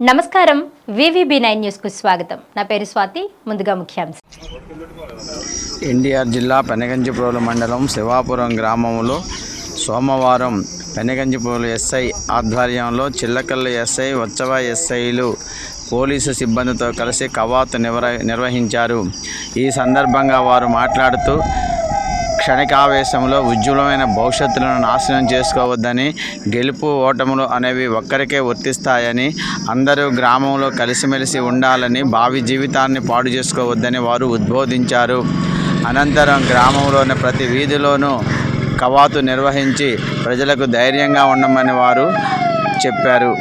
నమస్కారం. VVB nine న్యూస్కు స్వాగతం. నా పేరు స్వాతి ముందుగా ముఖ్యాంశం. ఎన్టీఆర్ జిల్లా పెనగంచిప్రోలు మండలం శివాపురం గ్రామంలో సోమవారం పెనగంచిప్రోలు ఎస్ఐ ఆధ్వర్యంలో చిల్లకల్లు ఎస్ఐ ఉత్సవ ఎస్ఐలు పోలీసు సిబ్బందితో కలిసి కవాతు నిర్వహించారు. ఈ సందర్భంగా వారు మాట్లాడుతూ క్షణికావేశంలో ఉజ్వలమైన భవిష్యత్తులను నాశనం చేసుకోవద్దని గెలుపు ఓటములు అనేవి ఒక్కరికే వర్తిస్తాయని అందరూ గ్రామంలో కలిసిమెలిసి ఉండాలని భావి జీవితాన్ని పాడు చేసుకోవద్దని వారు ఉద్బోధించారు. అనంతరం గ్రామంలోని ప్రతి వీధిలోనూ కవాతు నిర్వహించి ప్రజలకు ధైర్యంగా ఉండమని వారు చెప్పారు.